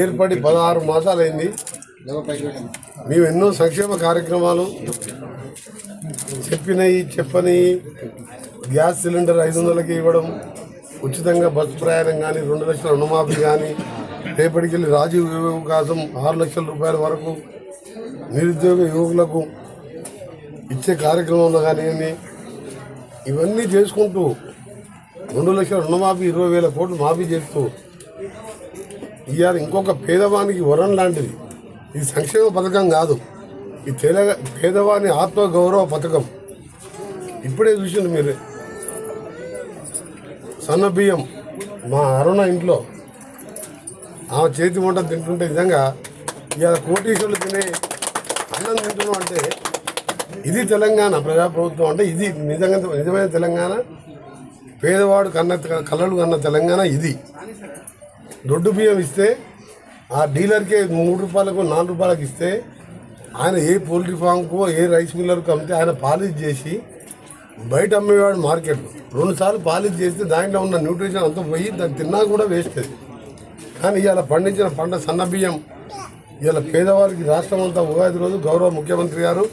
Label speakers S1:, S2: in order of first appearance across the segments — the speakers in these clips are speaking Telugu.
S1: ఏర్పడి పదహారు మాసాలైంది. మేము ఎన్నో సంక్షేమ కార్యక్రమాలు చెప్పినవి చెప్పని గ్యాస్ సిలిండర్ ఐదు వందలకి ఇవ్వడం ఉచితంగా బస్సు ప్రయాణం కానీ రెండు లక్షల రుణమాఫీ కానీ రేపటికి వెళ్ళి రాజీవ్ వికాసం ఆరు లక్షల రూపాయల వరకు నిరుద్యోగ యువకులకు ఇచ్చే కార్యక్రమంలో కానివ్వండి ఇవన్నీ చేసుకుంటూ రెండు లక్షల రుణమాఫీ ఇరవై వేల కోట్లు మాఫీ చేస్తూ ఇవాళ ఇంకొక పేదవానికి వరం లాంటిది ఇది సంక్షేమ పథకం కాదు ఈ తెలంగాణ పేదవాని ఆత్మగౌరవ పథకం ఇప్పుడే చూసిండు మీరు సన్న బియ్యం మా అరుణ ఇంట్లో ఆమె చేతి వంట తింటుంటే నిజంగా ఇవాళ కోటీశ్వరులు తినే అన్నం తింటున్నాం అంటే ఇది తెలంగాణ ప్రజాప్రభుత్వం అంటే ఇది నిజంగా నిజమైన తెలంగాణ పేదవాడు కన్న కళ్ళలు కన్న తెలంగాణ ఇది దొడ్డు బియ్యం ఇస్తే ఆ డీలర్కే మూడు రూపాయలకు నాలుగు రూపాయలకు ఇస్తే ఆయన ఏ పోల్ట్రీ ఫామ్కో ఏ రైస్ మిల్లర్కు అమ్మితే ఆయన పాలిష్ చేసి బయట అమ్మేవాడు మార్కెట్లో రెండుసార్లు పాలిష్ చేస్తే దాంట్లో ఉన్న న్యూట్రిషన్ అంతా పోయి దాన్ని తిన్నా కూడా వేస్ట్ అది. కానీ ఇవాళ పండించిన పంట సన్న బియ్యం. ఇవాళ పేదవారికి రాష్ట్రం అంతా ఉగాది రోజు గౌరవ ముఖ్యమంత్రి గారు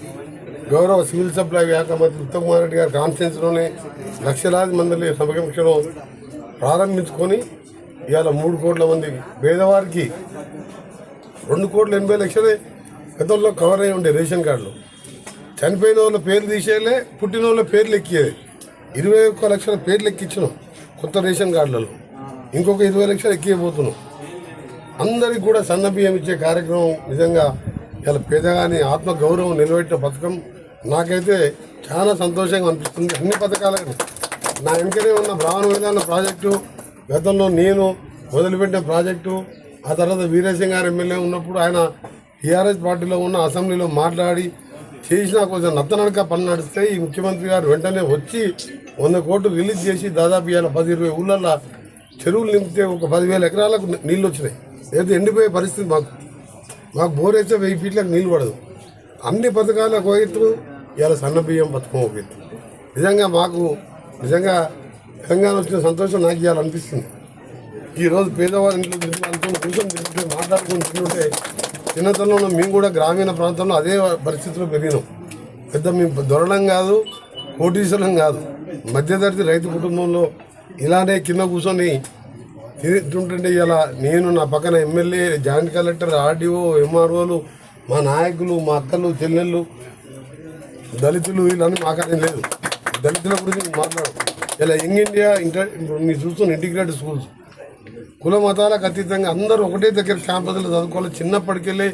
S1: గౌరవ సివిల్ సప్లై శాఖ మంత్రి ఉత్తమ్ కుమార్ రెడ్డి గారి కాన్ఫరెన్స్లోనే లక్షలాది మంది సమక్షంలో ప్రారంభించుకొని ఇవాళ మూడు కోట్ల మంది పేదవారికి రెండు కోట్ల ఎనభై లక్షలే గతంలో కవర్ అయ్యి ఉండే రేషన్ కార్డులు. చనిపోయిన వాళ్ళ పేర్లు తీసేయలే పుట్టిన వాళ్ళ పేర్లు ఎక్కేది ఇరవై ఒక్క లక్షల పేర్లు ఎక్కించినాం కొత్త రేషన్ కార్డులలో. ఇంకొక ఇరవై లక్షలు ఎక్కిపోతున్నాం అందరికి కూడా సన్న బియ్యం ఇచ్చే కార్యక్రమం నిజంగా ఇలా పేదగాని ఆత్మగౌరవం నిలబెట్టిన పథకం. నాకైతే చాలా సంతోషంగా అనిపిస్తుంది. అన్ని పథకాలకు నా వెనుకనే ఉన్న బ్రాహ్మణ విధాన ప్రాజెక్టు గతంలో నేను మొదలుపెట్టిన ప్రాజెక్టు ఆ తర్వాత వీరేశం గారు ఎమ్మెల్యే ఉన్నప్పుడు ఆయన టీఆర్ఎస్ పార్టీలో ఉన్న అసెంబ్లీలో మాట్లాడి చేసిన కొంచెం నత్తనడక పని నడిస్తే ఈ ముఖ్యమంత్రి గారు వెంటనే వచ్చి వంద కోట్లు రిలీజ్ చేసి దాదాపు ఇవాళ పది ఇరవై ఊళ్ళల్లో చెరువులు నింపితే ఒక పదివేల ఎకరాలకు నీళ్ళు వచ్చినాయి. లేదా ఎండిపోయే పరిస్థితి మాకు. మాకు బోర్ వేస్తే వెయ్యి ఫీట్లకు నీళ్ళు పడదు. అన్ని పథకాలకు ఒక ఎత్తు ఇవాళ సన్న బియ్యం పథకం ఒక ఎత్తు నిజంగా మాకు నిజంగా తెలంగాణ వచ్చిన సంతోషం నాకు ఇవ్వాలనిపిస్తుంది అనిపిస్తుంది. ఈరోజు పేదవారి ఇంట్లో తింటున్నాను కూర్చొని తింటుంటే తింటుంటే చిన్నతనంలో మేము కూడా గ్రామీణ ప్రాంతంలో అదే పరిస్థితిలో పెరిగినాం. పెద్ద మేము దొరడం కాదు కోటీశ్వరం కాదు. మధ్యతరగతి రైతు కుటుంబంలో ఇలానే కింద కూర్చొని తింటుంటే ఇలా నేను నా పక్కన ఎమ్మెల్యే జాయింట్ కలెక్టర్ ఆర్డీఓ ఎంఆర్ఓలు మా నాయకులు మా అక్కలు చెల్లెళ్ళు దళితులు వీళ్ళని మాకనేం లేదు. దళితుల గురించి మాట్లాడు ఇలా యంగ్ ఇండియా ఇంటర్ ఇప్పుడు మీరు చూస్తున్న ఇంటిగ్రేటెడ్ స్కూల్స్. కుల మతాలకు అతీతంగా అందరూ ఒకటే దగ్గర క్యాంపస్లో చదువుకోవాలి. చిన్నప్పటికెళ్ళి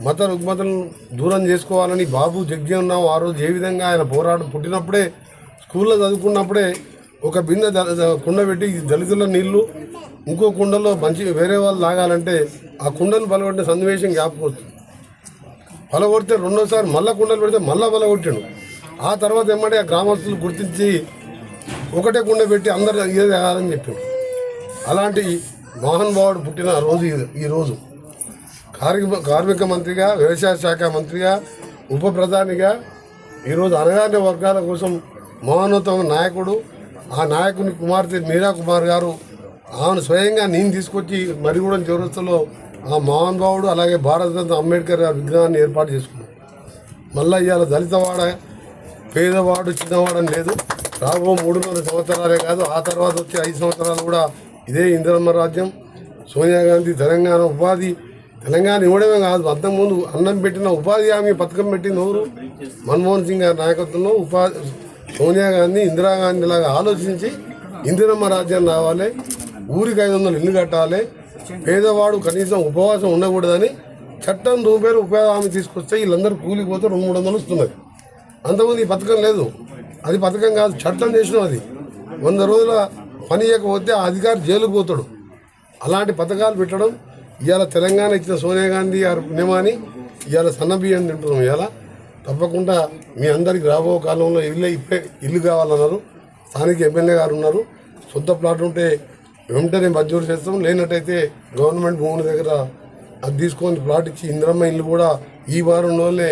S1: మత రుగ్మతలను దూరం చేసుకోవాలని బాబు జగ్జీవన్ ఆ రోజు ఏ విధంగా ఆయన పోరాటం పుట్టినప్పుడే స్కూల్లో చదువుకున్నప్పుడే ఒక బిందె ద- కుండ పెట్టి దళితుల నీళ్ళు ఇంకో కుండలో మంచి వేరే వాళ్ళు తాగాలంటే ఆ కుండను బలపడిన సన్నివేశం జ్ఞాపకం వస్తుంది. పలగొడితే రెండోసారి మళ్ళా కుండలు పెడితే మళ్ళా పలగొట్టాడు ఆ తర్వాత ఏమంటే ఆ గ్రామస్తులు గుర్తించి ఒకటే గుండె పెట్టి అందరు ఇదే తాగాలని చెప్పిండు. అలాంటి మోహన్ బావుడు పుట్టిన రోజు ఈరోజు ఈ రోజు. కార్మిక కార్మిక మంత్రిగా వ్యవసాయ శాఖ మంత్రిగా ఉప ప్రధానిగా ఈరోజు అనగానే వర్గాల కోసం మోహనోత్తమ నాయకుడు ఆ నాయకుని కుమార్తె మీరా కుమార్ గారు ఆమెను స్వయంగా నేను తీసుకొచ్చి మరిగూడెం చౌరస్తలో ఆ మోహన్ బావుడు అలాగే భారతరత్న అంబేద్కర్ గారి విగ్రహాన్ని ఏర్పాటు చేసుకున్నాం మళ్ళీ ఇవాళ దళితవాడ పేదవాడు చిన్నవాడని లేదు. రాబో మూడున్నర సంవత్సరాలే కాదు ఆ తర్వాత వచ్చే ఐదు సంవత్సరాలు కూడా ఇదే ఇందిరమ్మ రాజ్యం. సోనియా గాంధీ తెలంగాణ ఉపాధి తెలంగాణ ఇవ్వడమే కాదు అంతకుముందు అన్నం పెట్టిన ఉపాధి హామీ పథకం పెట్టిన ఎవరు? మన్మోహన్ సింగ్ గారి నాయకత్వంలో ఉపాధి సోనియా గాంధీ ఇందిరాగాంధీ లాగా ఆలోచించి ఇందిరమ్మ రాజ్యం రావాలి ఊరికి ఐదు వందలు ఇల్లు కట్టాలి పేదవాడు కనీసం ఉపవాసం ఉండకూడదని చట్టం రూపాయలు ఉపాధి హామీ తీసుకొస్తే వీళ్ళందరూ కూలిపోతే రెండు మూడు వందలు వస్తున్నది అంతకుముందు ఈ పథకం లేదు. అది పథకం కాదు చట్టం చేసినాం అది. వంద రోజుల పని చేయకపోతే ఆ అధికారి జైలుకు పోతాడు. అలాంటి పథకాలు పెట్టడం ఇవాళ తెలంగాణ ఇచ్చిన సోనియా గాంధీ గారు పుణ్యమాని ఇవాళ సన్నబియ్యం తింటున్నాం ఇవాళ తప్పకుండా మీ అందరికి రాబో కాలంలో ఇల్లు ఇప్పే ఇల్లు కావాలన్నారు. స్థానిక ఎమ్మెల్యే గారు ఉన్నారు. సొంత ప్లాట్ ఉంటే వెంటనే మంజూరు చేస్తాం. లేనట్టయితే గవర్నమెంట్ భూముల దగ్గర అది తీసుకొని ప్లాట్ ఇచ్చి ఇంద్రమ్మ ఇల్లు కూడా ఈ వారం రోజులే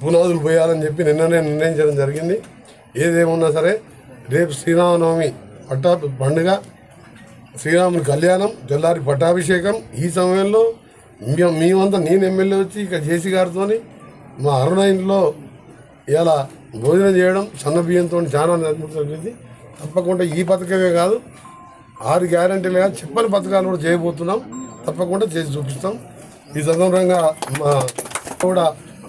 S1: పునాదులు పోయాలని చెప్పి నిన్ననే నిర్ణయించడం జరిగింది. ఏదేమున్నా సరే రేపు శ్రీరామనవమి పట్టా పండుగ శ్రీరాముని కళ్యాణం తెల్లారి పట్టాభిషేకం. ఈ సమయంలో మేము మేమంతా నేను ఎమ్మెల్యే వచ్చి ఇక జేసీ గారితో మా అరుణ ఇంట్లో ఇలా భోజనం చేయడం సన్న బియ్యంతో చాలా నిర్మించింది తప్పకుండా ఈ పథకమే కాదు ఆరు గ్యారంటీలుగా చెప్పని పథకాలు కూడా చేయబోతున్నాం. తప్పకుండా చేసి చూపిస్తాం. ఈ సందర్భంగా మా కూడా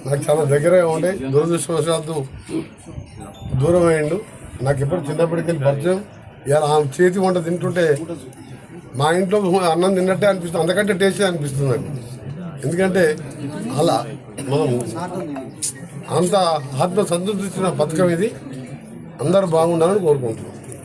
S1: నాకు చాలా దగ్గరగా ఉండే. దురదృష్టవశాత్తు దూరం అయ్యిండు నాకు ఎప్పుడు చిన్నప్పటికి వెళ్ళి పరిచయం. ఇలా ఆమె చేతి వంట తింటుంటే మా ఇంట్లో అన్నం తిన్నట్టే అనిపిస్తుంది. అందుకంటే టేస్టే అనిపిస్తుంది నాకు. ఎందుకంటే అలా మనం అంత ఆత్మ సంతృప్తి ఇచ్చిన పథకం ఇది. అందరూ బాగుండాలని కోరుకుంటున్నాం.